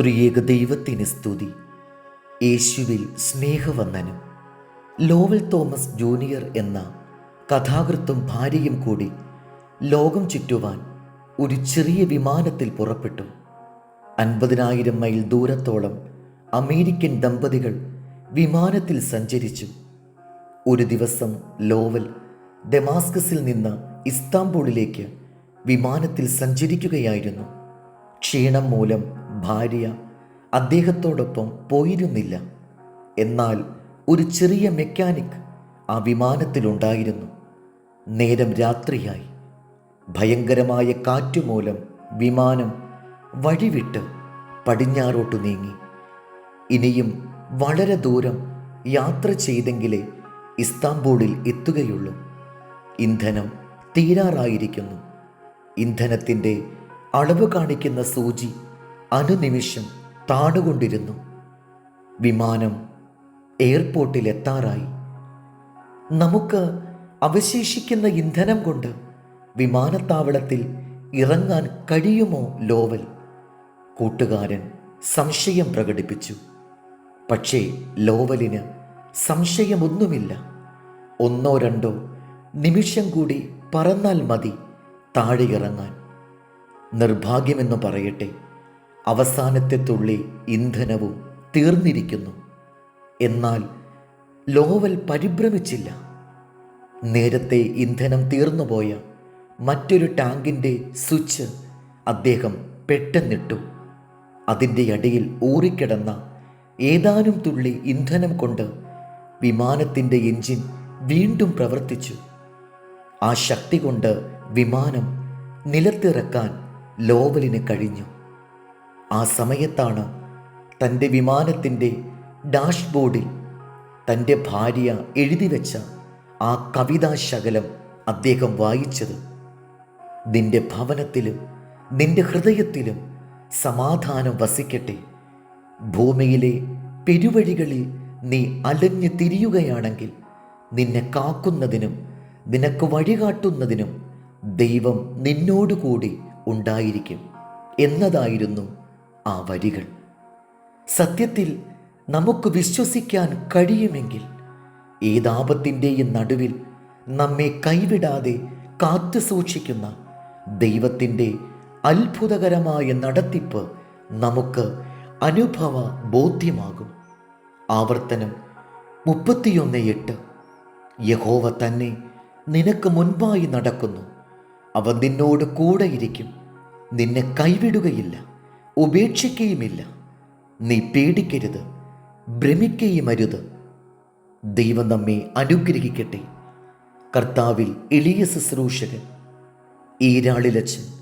ത്രിയേക ദൈവത്തിന് സ്തുതി. യേശുവിൽ സ്നേഹവന്ദനം. ലോവൽ തോമസ് ജൂനിയർ എന്ന കഥാകൃത്തും ഭാര്യയും കൂടി ലോകം ചുറ്റുവാൻ ഒരു ചെറിയ വിമാനത്തിൽ പുറപ്പെട്ടു. അൻപതിനായിരം മൈൽ ദൂരത്തോളം അമേരിക്കൻ ദമ്പതികൾ വിമാനത്തിൽ സഞ്ചരിച്ചു. ഒരു ദിവസം ലോവൽ ഡെമാസ്കസിൽ നിന്ന് ഇസ്താംബൂളിലേക്ക് വിമാനത്തിൽ സഞ്ചരിക്കുകയായിരുന്നു. ക്ഷീണം മൂലം ഭാര്യ അദ്ദേഹത്തോടൊപ്പം പോയിരുന്നില്ല. എന്നാൽ ഒരു ചെറിയ മെക്കാനിക് ആ വിമാനത്തിലുണ്ടായിരുന്നു. നേരം രാത്രിയായി. ഭയങ്കരമായ കാറ്റുമൂലം വിമാനം വഴിവിട്ട് പടിഞ്ഞാറോട്ടു നീങ്ങി. ഇനിയും വളരെ ദൂരം യാത്ര ചെയ്തെങ്കിലേ ഇസ്താംബൂളിൽ എത്തുകയുള്ളൂ. ഇന്ധനം തീരാറായിരിക്കുന്നു. ഇന്ധനത്തിന്റെ അളവ് കാണിക്കുന്ന സൂചി അനുനിമിഷം താണുകൊണ്ടിരുന്നു. വിമാനം എയർപോർട്ടിൽ എത്താറായി നമുക്ക് അവശേഷിക്കുന്ന ഇന്ധനം കൊണ്ട് വിമാനത്താവളത്തിൽ ഇറങ്ങാൻ കഴിയുമോ ലോവൽ? കൂട്ടുകാരൻ സംശയം പ്രകടിപ്പിച്ചു. പക്ഷേ ലോവലിന് സംശയമൊന്നുമില്ല. ഒന്നോ രണ്ടോ നിമിഷം കൂടി പറന്നാൽ മതി താഴെ ഇറങ്ങാൻ നിർഭാഗ്യമെന്ന് പറയട്ടെ. അവസാനത്തെ തുള്ളി ഇന്ധനവും തീർന്നിരിക്കുന്നു. എന്നാൽ ലോവൽ പരിഭ്രമിച്ചില്ല. നേരത്തെ ഇന്ധനം തീർന്നുപോയ മറ്റൊരു ടാങ്കിന്റെ സ്വിച്ച് അദ്ദേഹം പെട്ടെന്നിട്ടു. അതിന്റെ അടിയിൽ ഊറിക്കിടന്ന ഏതാനും തുള്ളി ഇന്ധനം കൊണ്ട് വിമാനത്തിന്റെ എഞ്ചിൻ വീണ്ടും പ്രവർത്തിച്ചു. ആ ശക്തി കൊണ്ട് വിമാനം നിലത്തിറക്കാൻ ലോവലിന് കഴിഞ്ഞു. ആ സമയത്താണ് തന്റെ വിമാനത്തിന്റെ ഡാഷ്ബോർഡിൽ തന്റെ ഭാര്യ എഴുതി വെച്ച ആ കവിതാശകലം അദ്ദേഹം വായിച്ചത്. നിന്റെ ഭവനത്തിലും നിന്റെ ഹൃദയത്തിലും സമാധാനം വസിക്കട്ടെ. ഭൂമിയിലെ പെരുവഴികളിൽ നീ അലഞ്ഞു തിരിയുകയാണെങ്കിൽ നിന്നെ കാക്കുന്നതിനും നിനക്ക് വഴികാട്ടുന്നതിനും ദൈവം നിന്നോടുകൂടി ഉണ്ടായിരിക്കും എന്നതായിരുന്നു ആ വരികൾ. സത്യത്തിൽ നമുക്ക് വിശ്വസിക്കാൻ കഴിയുമെങ്കിൽ ഏതാപത്തിന്റെയും നടുവിൽ നമ്മെ കൈവിടാതെ കാത്തു സൂക്ഷിക്കുന്ന ദൈവത്തിന്റെ അത്ഭുതകരമായ നടത്തിപ്പ് നമുക്ക് അനുഭവ ബോധ്യമാകും. ആവർത്തനം മുപ്പത്തിയൊന്ന് എട്ട്. യഹോവ തന്നെ നിനക്ക് മുൻപായി നടക്കുന്നു. അവൻ നിന്നോട് കൂടെയിരിക്കും നിന്നെ കൈവിടുകയില്ല. ഉപേക്ഷിക്കുകയുമില്ല നീ പേടിക്കരുത്. ഭ്രമിക്കുകയുമരുത് ദൈവം നമ്മെ അനുഗ്രഹിക്കട്ടെ. കർത്താവിൽ എളിയ ശുശ്രൂഷകൻ ഈരാളിലച്ചൻ